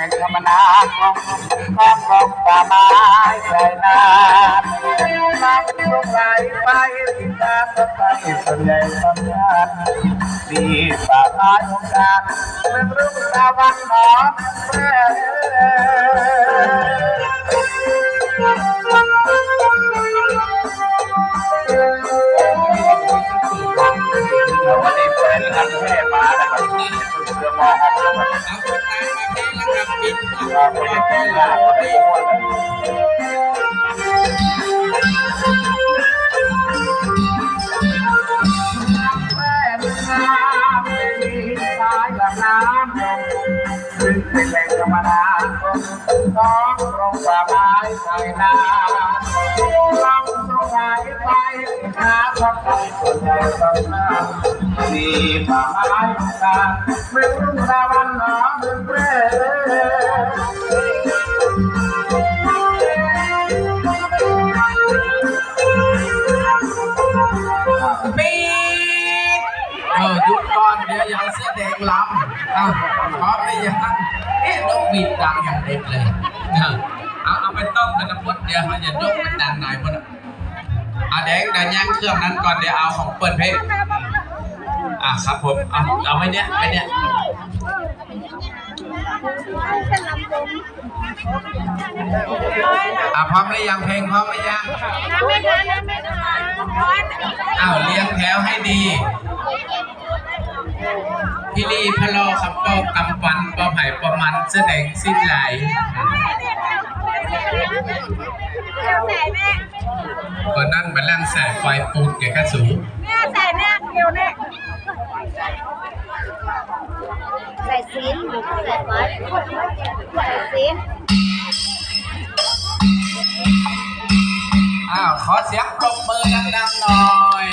แหล่งธรรมนาของของของป่าไม้ไกลนานน้ำลงไหลไปที่ตามสไปส่วนใหญ่ทำงานมีป่าไม้ของการเมืองรุ่งตะวันหอมแม่วันนี้เป็นอันแม่มานะครับเรือมอครับเอาคนตายมาแค่ระดับปิดเรา ไป หาทองคำส่วนใหญ่ต้องน้ำมีป่าไม้ของการเมืองรุ่งตะวันหนอเมืองเร่ปิดเออหยุดก่อนเดี๋ยวอย่าเสื้อแดงล้ำเอาพร้อมหรือยังเอ๊ะนกบีดดังอย่างเด็ดเลยเออเอาเอาไปต้มกันนะพุทธเดี๋ยวเขาจะยกมันดังหน่อยพุทธ เอาแดงดันย่างเครื่องนั้นก่อนเดี๋ยวเอาของเปิดเพชรอะครับผมเอาเอาไว้เนี้ยไว้เนี้ยอะพร้อมหรือยังเพลงพร้อมหรือยังไม่ทันไม่ทันอ้าวเลี้ยงแถวให้ดี พี่ลีพะโลขับปอกกำปันปอไผ่ปอมันแสดงสิ้นไหลก่อนนั่นมาล่างสายไฟปูดแกกระสูแม่ใส่แม่เดียวแม่ใส่ซีนใส่ไว้ใส่ซีนอ้าวขอเสียงปรบมือดังๆหน่อย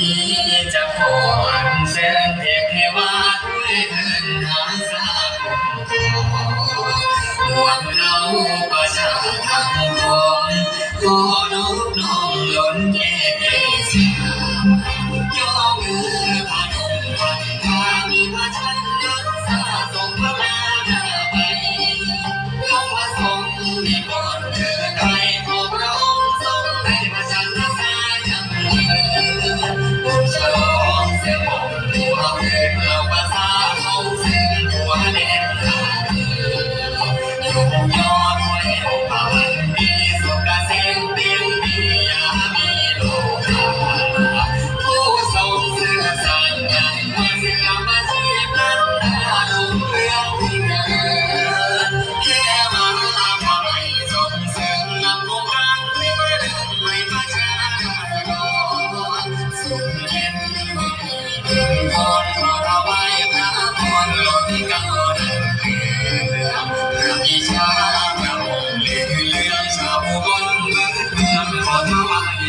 Yeah.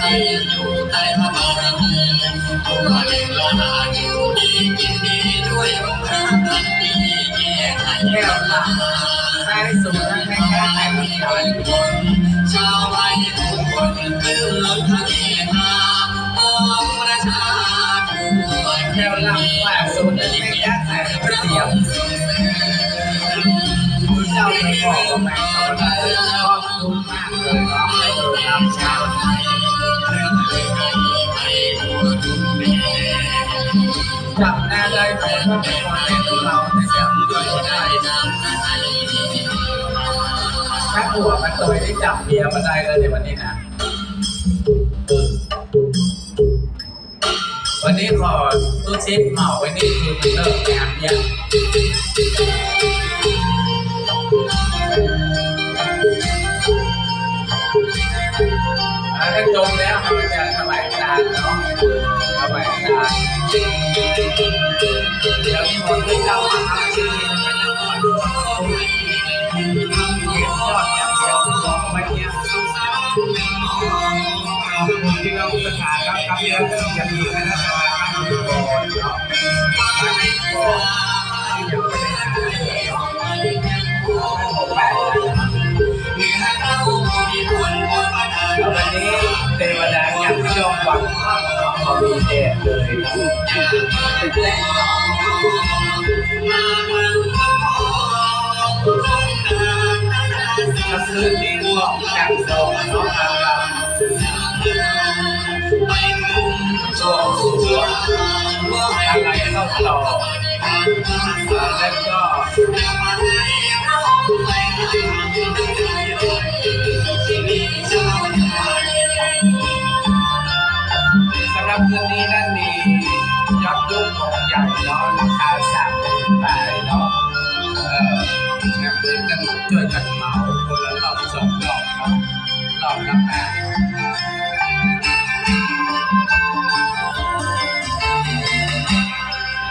เด้อยู่ใต้พระบารมีตัวเล็กละนาอยู่ดีกินดีด้วยองค์พระพันปีแก่ไขแก้วลาใช้สูตรทั้งแม่แก้แต่ทุกคนคนชาวไร่ทุกคนตื่นล้นทะเลมาองประชาด้วยแก้วลาว่าสูตรทั้งแม่แก้แต่ทุกเดียวคุณเจ้าไปบอกว่าแม่นได้ ถ้าหัวมันตัวที่จับเบียร์มาได้เลยวันนี้นะ วันนี้ขอตู้ชิปเหมาไว้นี่คือเลิกงานเนี่ยอ่าถ้าจมแล้ว จะถวายทานเนาะถวายทานเดี๋ยวนี้คนที่เรามาหาที่นี่มันจะขอดูเห็นยอดอย่างเดียวบอกไว้เนี่ยขอบคุณที่เราสถานครับครับเดี๋ยวจะมีคณะกรรมการอาวของมีแดดเลยนะก็คือดินของจังโซน้องอารามช่วงช่วงอะไรเข้าต่อแล้วก็ รอบละ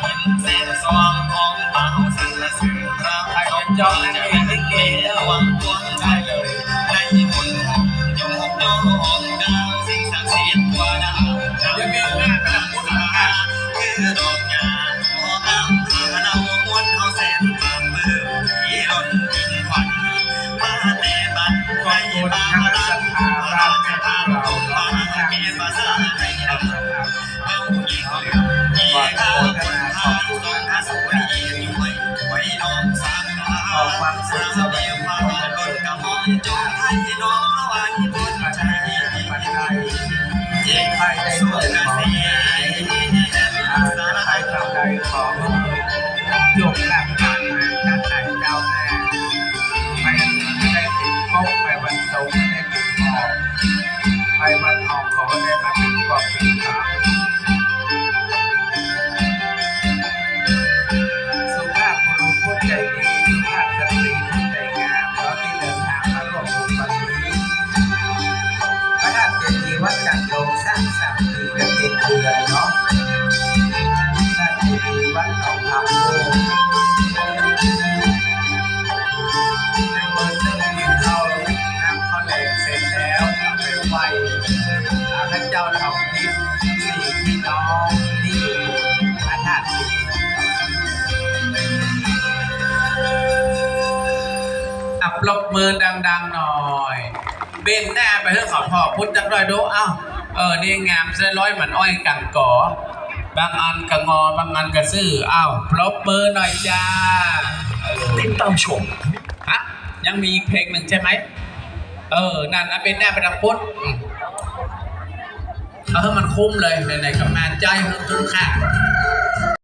แปดเส้นสว่างของเมาสันละสื่อพระใครเป็นจองนั่นเองลิเกระวังตัวได้เลยในที่บนหงโยกโยกดาวสิ่งศักดิ์สิทธิ์กว่าดาวดาวจะมีเกิ คุณตาคณะสัทธาราชการตาเราตเราาทางเกที่ภาสาษาสไทยเราเราสำหรับเอาอีกเรื่องอีกครั้งทางสุดท้ายสุดที่อยู่ไว้น้องสามนาขอความสุขสสวัวัสสดีดีความรับบนกระหม่อมจงให้น้อง ลับไปไหวอาพระเจ้าทองทิพย์สี่พี่น้องที่อยู่พระธาตุสิงห์อับปรบมือดัง ๆ หน่อย เบนหน้าไปเพื่อขอพอพุทธจักรอยดูเอ้าเออนี่งามเส้นร้อยเหมือนอ้อยกังก่อบางอันกะงอบางอันกะซื่อเอ้าปรบมือหน่อยจ้าเออติดตามชมฮะยังมีอีกเพลงหนึ่งใช่ไหม เออ นั่นนะเป็นหน้าเป็นทางพุทธเออมันคุ้มเลยในในๆก็มาใจายให้คุ้มค่า